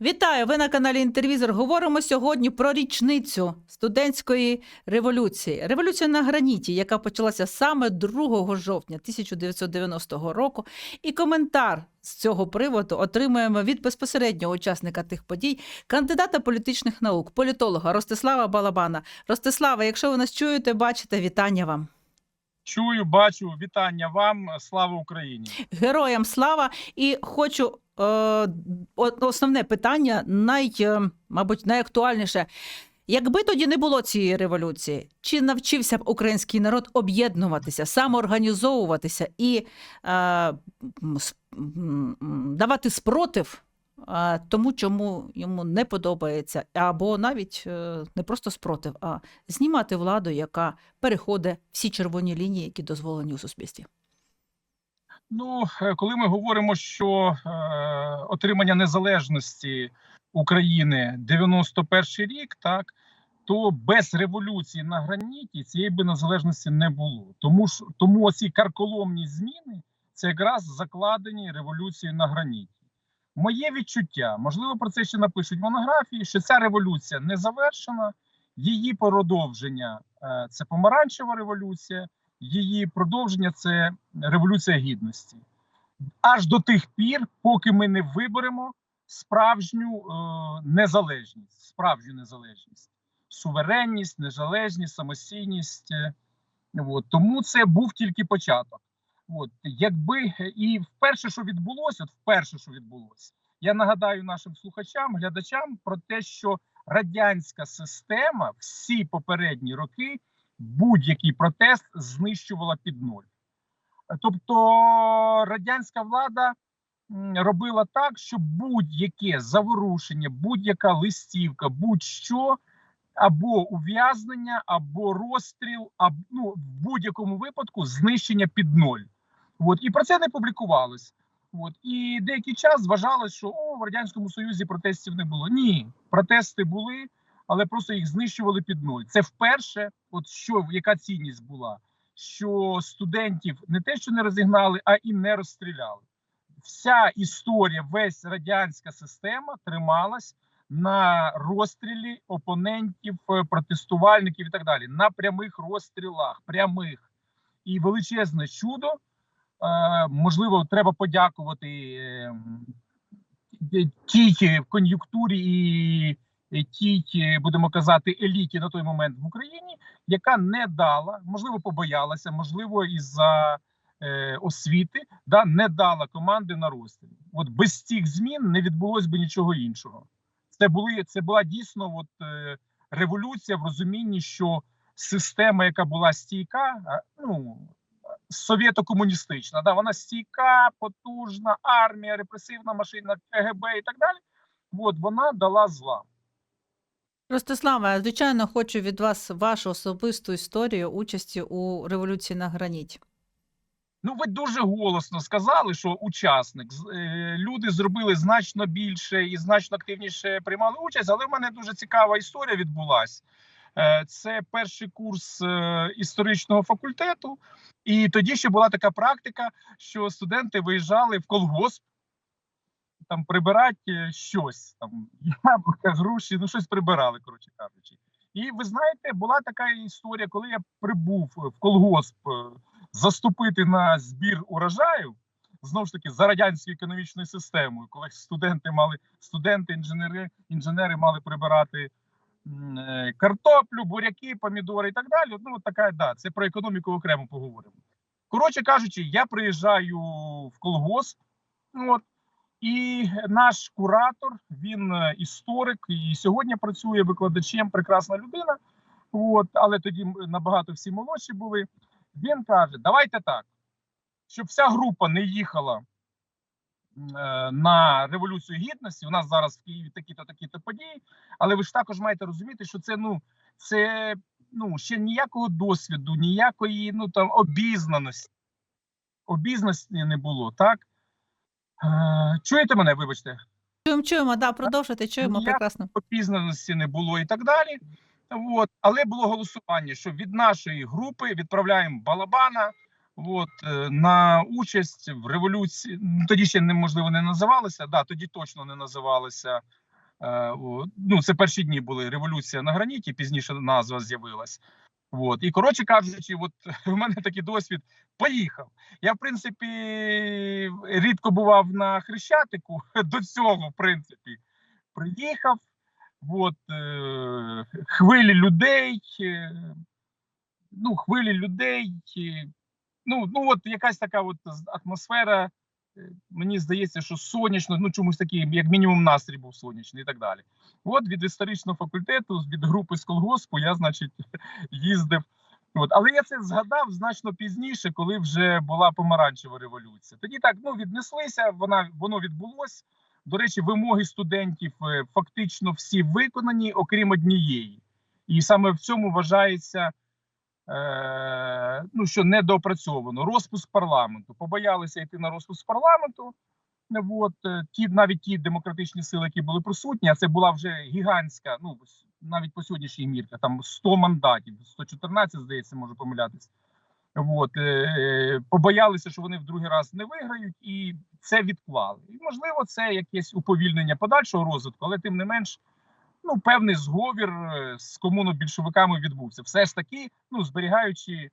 Вітаю! Ви на каналі Інтервізор. Говоримо сьогодні про річницю студентської революції. Революція на граніті, яка почалася саме 2 жовтня 1990 року. І коментар з цього приводу отримуємо від безпосереднього учасника тих подій, кандидата політичних наук, політолога Ростислава Балабана. Ростислава, якщо ви нас чуєте, бачите, вітання вам. Чую, бачу. Вітання вам. Слава Україні. Героям слава! І хочу основне питання, най, е, мабуть, найактуальніше. Якби тоді не було цієї революції, чи навчився б український народ об'єднуватися, самоорганізовуватися і е, давати спротив е, тому, чому йому не подобається, або навіть е, не просто спротив, а знімати владу, яка переходить всі червоні лінії, які дозволені у суспільстві? Ну, е, коли ми говоримо, що е, отримання незалежності України 91 рік, так то без революції на граніті цієї би незалежності не було. Тому ж тому оці карколомні зміни це якраз закладені революцією на граніті. Моє відчуття, можливо, про це ще напишуть монографії, що ця революція не завершена, її продовження е, це помаранчева революція. Її продовження це революція гідності. Аж до тих пір, поки ми не виберемо справжню е, незалежність, справжню незалежність, суверенність, незалежність, самостійність. Е, от. Тому це був тільки початок. От. Якби і вперше, що відбулося, от вперше, що відбулося, я нагадаю нашим слухачам, глядачам про те, що радянська система всі попередні роки будь-який протест знищувала під нуль. Тобто радянська влада робила так, щоб будь-яке заворушення, будь-яка листівка, будь-що або ув'язнення, або розстріл, або ну, в будь-якому випадку знищення під ноль. От. І про це не публікувалось. От. І деякий час вважалось, що о, в Радянському Союзі протестів не було. Ні, протести були, але просто їх знищували під нуль. Це вперше, от що яка цінність була, що студентів не те, що не розігнали, а і не розстріляли. Вся історія, весь радянська система трималась на розстрілі опонентів, е, протестувальників і так далі. На прямих розстрілах, прямих і величезне чудо. Е, можливо, треба подякувати е, тій кон'юнктурі і тій, е, будемо казати, еліті на той момент в Україні, яка не дала, можливо, побоялася, можливо, із-за е, освіти, да, не дала команди на розстріл. От без цих змін не відбулось би нічого іншого. Це були це була дійсно от, е, революція в розумінні, що система, яка була стійка, ну совєто-комуністична, да, вона стійка, потужна, армія, репресивна машина, КГБ і так далі. От вона дала зла. Ростислава, звичайно, хочу від вас вашу особисту історію участі у революції на граніті. Ну, ви дуже голосно сказали, що учасник е, люди зробили значно більше і значно активніше приймали участь. Але в мене дуже цікава історія відбулася. Е, Це перший курс е, історичного факультету, і тоді ще була така практика, що студенти виїжджали в колгосп там прибирати е, щось, там яблука, груші, ну щось прибирали, коротше кажучи. І ви знаєте, була така історія, коли я прибув в колгосп е, заступити на збір урожаю. Знову ж таки, за радянською економічною системою, коли студенти мали студенти, інженери, інженери мали прибирати е, картоплю, буряки, помідори і так далі. Ну, така да, це про економіку окремо поговоримо. Коротше кажучи, я приїжджаю в колгосп, от, і наш куратор, він е, історик, і сьогодні працює викладачем, прекрасна людина. От, але тоді набагато всі молодші були. Він каже: давайте так, щоб вся група не їхала е, на революцію гідності. У нас зараз в Києві такі-то такі-то події. Але ви ж також маєте розуміти, що це ну це ну ще ніякого досвіду, ніякої ну там обізнаності. Обізнаності не було, так? Е, чуєте мене, вибачте? Чуємо, чуємо, да, продовжуйте, чуємо, Я- прекрасно. Обізнаності не було і так далі. От. Але було голосування, що від нашої групи відправляємо Балабана от, е, на участь в революції. Ну, Тоді ще неможливо не називалися. Да, тоді точно не називалися Е, ну, це перші дні були революція на граніті, пізніше назва з'явилась. От. І коротше кажучи, от у мене такий досвід поїхав. Я, в принципі, рідко бував на Хрещатику до цього, в принципі, приїхав. От, е, хвилі людей, е, ну, хвилі людей. е, Ну, ну от якась така от атмосфера. Мені здається, що сонячно, ну чомусь такий, як мінімум, настрій був сонячний і так далі. От від історичного факультету, від групи з колгоспу, я, значить, їздив. От. Але я це згадав значно пізніше, коли вже була помаранчева революція. Тоді так ну, віднеслися, вона, воно відбулось. До речі, вимоги студентів е, фактично всі виконані, окрім однієї. І саме в цьому вважається, ну, що недоопрацьовано. Розпуск парламенту. Побоялися йти на розпуск парламенту. От, е, ті, навіть ті демократичні сили, які були присутні, а це була вже гігантська, ну навіть по сьогоднішній мірка, там 100 мандатів, 114, здається, можу помилятися. От, е, е, побоялися, що вони в другий раз не виграють, і це відклали. І можливо, це якесь уповільнення подальшого розвитку, але тим не менш, ну певний зговір е, з комунобільшовиками відбувся. Все ж таки, ну зберігаючи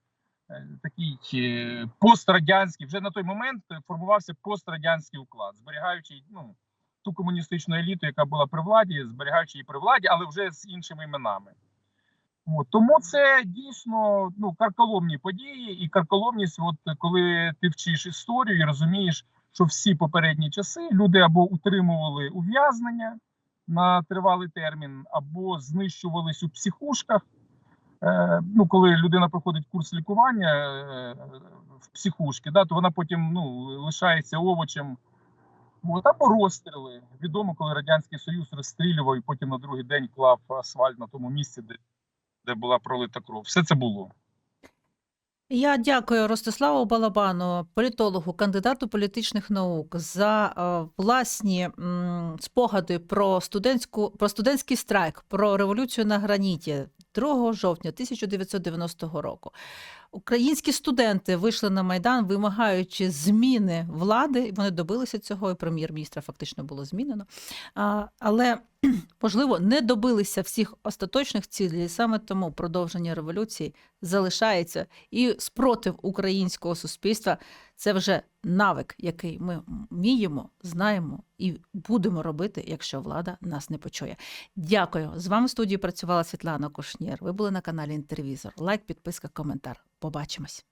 е, такий е, пострадянський, вже на той момент формувався пострадянський уклад, зберігаючи ну ту комуністичну еліту, яка була при владі, зберігаючи її при владі, але вже з іншими іменами. От, тому це дійсно ну карколомні події, і карколомність, от коли ти вчиш історію і розумієш, що всі попередні часи люди або утримували ув'язнення на тривалий термін, або знищувались у психушках. Е, ну, коли людина проходить курс лікування е, в психушки, да, то вона потім ну, лишається овочем. От, або розстріли. Відомо, коли Радянський Союз розстрілював і потім на другий день клав асфальт на тому місці, де, де була пролита кров. Все це було. Я дякую Ростиславу Балабану, політологу, кандидату політичних наук, за е, власні спогади про студентську про студентський страйк, про революцію на граніті 2 жовтня 1990 року. Українські студенти вийшли на майдан, вимагаючи зміни влади. Вони добилися цього, і прем'єр-міністра фактично було змінено. Але можливо не добилися всіх остаточних цілей. Саме тому продовження революції залишається і спротив українського суспільства це вже навик, який ми вміємо, знаємо і будемо робити, якщо влада нас не почує. Дякую. З вами в студії працювала Світлана Кушнєр. Ви були на каналі Інтервізор. Лайк, підписка, коментар. Побачимось.